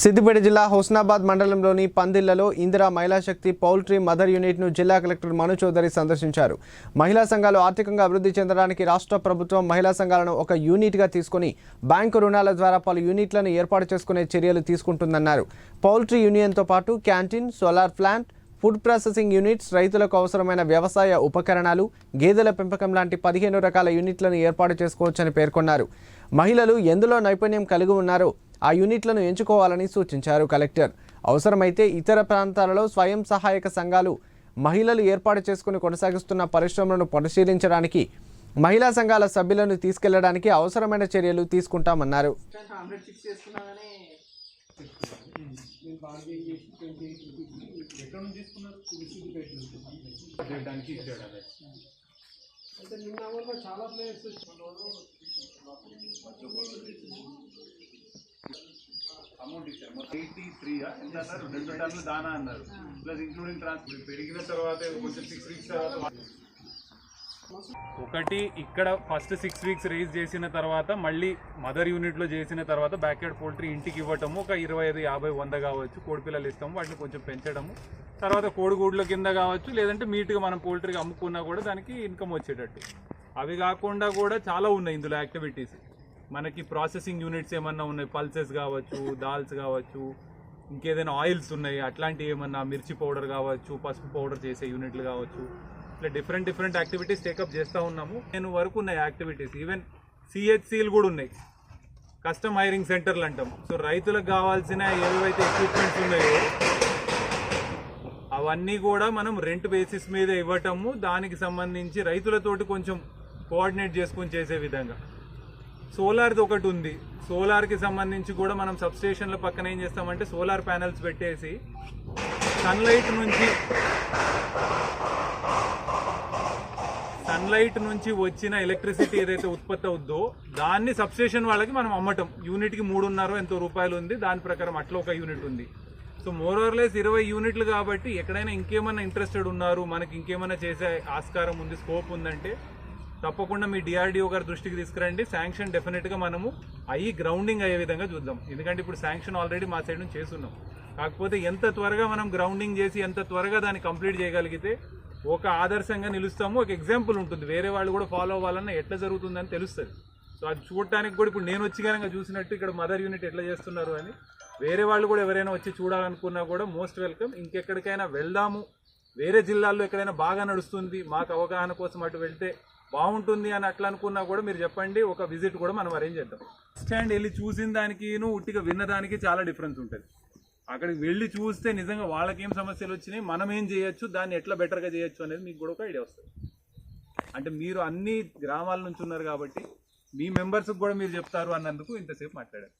సిద్దిపేట జిల్లా హుస్నాబాద్ మండలంలోని పందిళ్ళలో ఇందిరా మహిళా శక్తి పౌల్ట్రీ మదర్ యూనిట్ను జిల్లా కలెక్టర్ మను చౌదరి సందర్శించారు. మహిళా సంఘాలు ఆర్థికంగా అభివృద్ధి చెందడానికి రాష్ట్ర ప్రభుత్వం మహిళా సంఘాలను ఒక యూనిట్గా తీసుకుని బ్యాంకు రుణాల ద్వారా పలు యూనిట్లను ఏర్పాటు చేసుకునే చర్యలు తీసుకుంటుందన్నారు. పౌల్ట్రీ యూనియన్తో పాటు canteen solar plant food processing units రైతులకు అవసరమైన వ్యవసాయ ఉపకరణాలు గేదెల పెంపకం లాంటి పదిహేను రకాల యూనిట్లను ఏర్పాటు చేసుకోవచ్చని పేర్కొన్నారు. మహిళలు ఎందులో నైపుణ్యం కలిగి ఉన్నారో ఆ యూనిట్లను ఎంచుకోవాలని సూచించారు కలెక్టర్. అవసరమైతే ఇతర ప్రాంతాలలో స్వయం సహాయక సంఘాలు మహిళలు ఏర్పాటు చేసుకుని కొనసాగిస్తున్న పరిశ్రమలను పరిశీలించడానికి మహిళా సంఘాల సభ్యులను తీసుకెళ్ళడానికి అవసరమైన చర్యలు తీసుకుంటామన్నారు. అంటే నిన్న కూడా చాలా ప్లేయర్స్ అమౌంట్ ఇచ్చారు ఎయిటీ త్రీ ఎంత అన్నారు? రెండు టన్నులు దానా అన్నారు. ప్లస్ ఇంక్లూడింగ్ ట్రాన్స్పోర్ట్ పెరిగిన తర్వాత కొంచెం సిక్స్ వీక్స్ తర్వాత ఒకటి ఇక్కడ ఫస్ట్ సిక్స్ వీక్స్ రేస్ చేసిన తర్వాత మళ్ళీ మదర్ యూనిట్లో చేసిన తర్వాత బ్యాక్యార్డ్ పోల్ట్రీ ఇంటికి ఇవ్వటము ఒక ఇరవై ఐదు యాభై వంద కావచ్చు. కోడిపిల్లలు ఇస్తాము వాటిని కొంచెం పెంచడము. తర్వాత కోడిగూడ్ల కింద కావచ్చు లేదంటే మీట్గా మనం పోల్ట్రీకి అమ్ముకున్నా కూడా దానికి ఇన్కమ్ వచ్చేటట్టు. అవి కాకుండా కూడా చాలా ఉన్నాయి ఇందులో యాక్టివిటీస్ మనకి ప్రాసెసింగ్ యూనిట్స్ ఏమన్నా ఉన్నాయి? పల్సెస్ కావచ్చు దాల్స్ కావచ్చు ఇంకేదైనా ఆయిల్స్ ఉన్నాయి? అట్లాంటివి ఏమన్నా మిర్చి పౌడర్ కావచ్చు పసుపు పౌడర్ చేసే యూనిట్లు కావచ్చు. ఇట్లా డిఫరెంట్ డిఫరెంట్ యాక్టివిటీస్ టేకప్ చేస్తూ ఉన్నాము. నేను వరకు ఉన్నాయి యాక్టివిటీస్ ఈవెన్ సిహెచ్సిలు కూడా ఉన్నాయి. కస్టమ్ హైరింగ్ సెంటర్లు అంటాం. సో రైతులకు కావాల్సిన ఏవైతే ఎక్విప్మెంట్స్ ఉన్నాయో అవన్నీ కూడా మనం రెంట్ బేసిస్ మీద ఇవ్వటము. దానికి సంబంధించి రైతులతోటి కొంచెం కోఆర్డినేట్ చేసుకొని చేసే విధంగా. సోలార్ది ఒకటి ఉంది. సోలార్కి సంబంధించి కూడా మనం సబ్స్టేషన్ల పక్కన ఏం చేస్తామంటే సోలార్ ప్యానెల్స్ పెట్టేసి సన్లైట్ నుంచి సన్లైట్ నుంచి వచ్చిన ఎలక్ట్రిసిటీ ఏదైతే ఉత్పత్తి అవుద్దో దాన్ని సబ్స్టేషన్ వాళ్ళకి మనం అమ్మటం. యూనిట్కి మూడున్నర ఎంతో రూపాయలు ఉంది. దాని ప్రకారం అట్లా ఒక యూనిట్ ఉంది. సో మోర్ లెస్ ఇరవై యూనిట్లు కాబట్టి ఎక్కడైనా ఇంకేమైనా ఇంట్రెస్టెడ్ ఉన్నారు మనకి ఇంకేమైనా చేసే ఆస్కారం ఉంది స్కోప్ ఉందంటే తప్పకుండా మీ డిఆర్డిఓ గారి దృష్టికి తీసుకురండి. శాంక్షన్ డెఫినెట్గా మనము అయ్యి గ్రౌండింగ్ అయ్యే విధంగా చూద్దాం. ఎందుకంటే ఇప్పుడు శాంక్షన్ ఆల్రెడీ మా సైడ్ నుంచి చేస్తున్నాం. కాకపోతే ఎంత త్వరగా మనం గ్రౌండింగ్ చేసి ఎంత త్వరగా దాన్ని కంప్లీట్ చేయగలిగితే ఒక ఆదర్శంగా నిలుస్తాము. ఒక ఎగ్జాంపుల్ ఉంటుంది. వేరే వాళ్ళు కూడా ఫాలో అవ్వాలన్నా ఎట్లా జరుగుతుందని తెలుస్తుంది. సో అది చూడటానికి కూడా ఇప్పుడు నేను వచ్చి కనుక చూసినట్టు ఇక్కడ మదర్ యూనిట్ ఎట్లా చేస్తున్నారు అని వేరే వాళ్ళు కూడా ఎవరైనా వచ్చి చూడాలనుకున్నా కూడా మోస్ట్ వెల్కమ్ ఇంకెక్కడికైనా వెళ్దాము. వేరే జిల్లాల్లో ఎక్కడైనా బాగా నడుస్తుంది. మాకు అవగాహన కోసం అటు వెళ్తే బాగుంటుంది అని అట్లా అనుకున్నా కూడా మీరు చెప్పండి ఒక విజిట్ కూడా మనం అరేంజ్ చేద్దాం. స్టాండ్ వెళ్ళి చూసిన దానికిను ఉట్టిగా విన్నదానికి చాలా డిఫరెన్స్ ఉంటుంది. అక్కడికి వెళ్ళి చూస్తే నిజంగా వాళ్ళకేం సమస్యలు వచ్చినాయి మనం ఏం చేయొచ్చు దాన్ని ఎట్లా బెటర్గా చేయొచ్చు అనేది మీకు కూడా ఒక ఐడియా వస్తుంది. అంటే మీరు అన్ని గ్రామాల నుంచి ఉన్నారు కాబట్టి మీ మెంబర్స్కి కూడా మీరు చెప్తారు అన్నందుకు ఇంతసేపు మాట్లాడారు.